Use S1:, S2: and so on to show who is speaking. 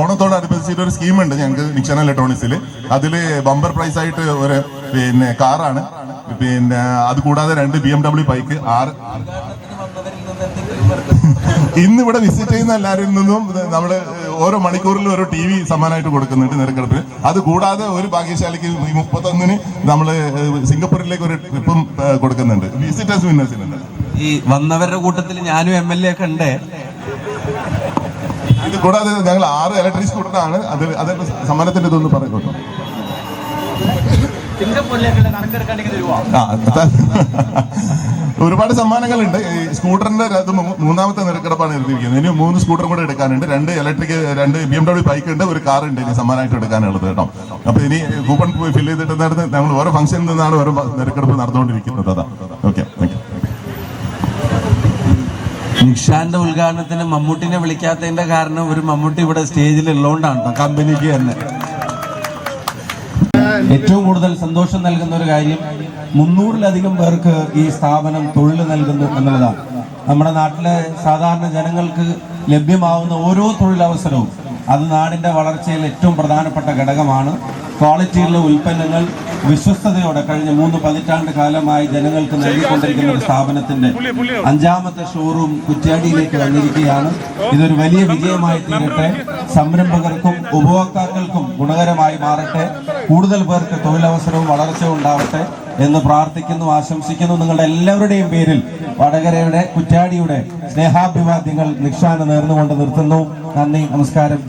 S1: ഓണത്തോടനുബന്ധിച്ചിട്ട് ഒരു സ്കീമുണ്ട് ഞങ്ങൾക്ക് നിക്ഷൻ ഇലക്ട്രോണിക്സിൽ അതിൽ ബമ്പർ പ്രൈസ് ആയിട്ട് ഒരു പിന്നെ കാറാണ്. പിന്നെ അത് കൂടാതെ രണ്ട് ബി എം ഡബ്ല്യു ബൈക്ക് ആറ്. ഇന്ന് ഇവിടെ വിസിറ്റ് ചെയ്യുന്ന എല്ലാവരിൽ നിന്നും നമ്മൾ ഓരോ മണിക്കൂറിലും ഓരോ ടി വി സമ്മാനമായിട്ട് കൊടുക്കുന്നുണ്ട് നിരക്കെടുപ്പിൽ അത് കൂടാതെ ഒരു ഭാഗ്യശാലിക്ക് ഈ മുപ്പത്തൊന്നിന് നമ്മൾ സിംഗപ്പൂരിലേക്ക് ഒരു ട്രിപ്പും കൊടുക്കുന്നുണ്ട്. വിസിറ്റേഴ്സ് വിന്നേഴ്സിനുണ്ട്
S2: ഈ വന്നവരുടെ കൂട്ടത്തിൽ ഞാനും എം എൽ എ ഒക്കെ ഉണ്ട്.
S1: ഇത് കൂടാതെ ഞങ്ങൾ ആറ് ഇലക്ട്രിക് സ്കൂട്ടറാണ് അത് അത് സമ്മാനത്തിന്റെ ഇതൊന്ന് പറഞ്ഞോട്ടോ ഒരുപാട് സമ്മാനങ്ങളുണ്ട്. ഈ സ്കൂട്ടറിന്റെ അത് മൂന്നാമത്തെ നിരക്കിടപ്പാണ് എഴുതിയിരിക്കുന്നത്. ഇനി മൂന്ന് സ്കൂട്ടറും കൂടെ എടുക്കാനുണ്ട്. രണ്ട് ഇലക്ട്രിക് രണ്ട് ബി എം ഡബ്ല്യു ബൈക്ക് ഉണ്ട് ഒരു കാർ ഉണ്ട് ഇനി സമ്മാനമായിട്ട് എടുക്കാനുള്ളത് കേട്ടോ. അപ്പൊ ഇനി കൂപ്പൺ ഫില്ല് ചെയ്തിട്ട് നടന്ന് ഞങ്ങൾ ഓരോ ഫംഗ്ഷനിൽ നിന്നാണ് ഓരോ നിരക്കെടുപ്പ് നടന്നുകൊണ്ടിരിക്കുന്നത്. അതാ. ഓക്കെ
S2: നിഷാന്റെ ഉദ്ഘാടനത്തിന് മമ്മൂട്ടിനെ വിളിക്കാത്തതിന്റെ കാരണം ഒരു മമ്മൂട്ടി ഇവിടെ സ്റ്റേജിൽ ഉള്ളതുകൊണ്ടാണ് കമ്പനിക്ക് തന്നെ. ഏറ്റവും കൂടുതൽ സന്തോഷം നൽകുന്ന ഒരു കാര്യം മുന്നൂറിലധികം പേർക്ക് ഈ സ്ഥാപനം തൊഴിൽ നൽകുന്നു എന്നുള്ളതാണ്. നമ്മുടെ നാട്ടിലെ സാധാരണ ജനങ്ങൾക്ക് ലഭ്യമാവുന്ന ഓരോ തൊഴിലവസരവും അത് നാടിന്റെ വളർച്ചയിൽ ഏറ്റവും പ്രധാനപ്പെട്ട ഘടകമാണ്. ക്വാളിറ്റിയുള്ള ഉൽപ്പന്നങ്ങൾ വിശ്വസ്തയോടെ കഴിഞ്ഞ മൂന്ന് പതിറ്റാണ്ട് കാലമായി ജനങ്ങൾക്ക് നൽകിക്കൊണ്ടിരിക്കുന്ന ഒരു സ്ഥാപനത്തിന്റെ അഞ്ചാമത്തെ ഷോറൂം കുറ്റ്യാടിയിലേക്ക് വന്നിരിക്കുകയാണ്. ഇതൊരു വലിയ വിജയമായി തീരട്ടെ. സംരംഭകർക്കും ഉപഭോക്താക്കൾക്കും ഗുണകരമായി മാറട്ടെ. കൂടുതൽ പേർക്ക് തൊഴിലവസരവും വളർച്ചയും ഉണ്ടാവട്ടെ എന്ന് പ്രാർത്ഥിക്കുന്നു ആശംസിക്കുന്നു. നിങ്ങളുടെ എല്ലാവരുടെയും പേരിൽ വടകരയുടെ കുറ്റാടിയുടെ സ്നേഹാഭിവാദ്യങ്ങൾ നിക്ഷാന നേർന്നുകൊണ്ട് നിർത്തുന്നു. നന്ദി നമസ്കാരം.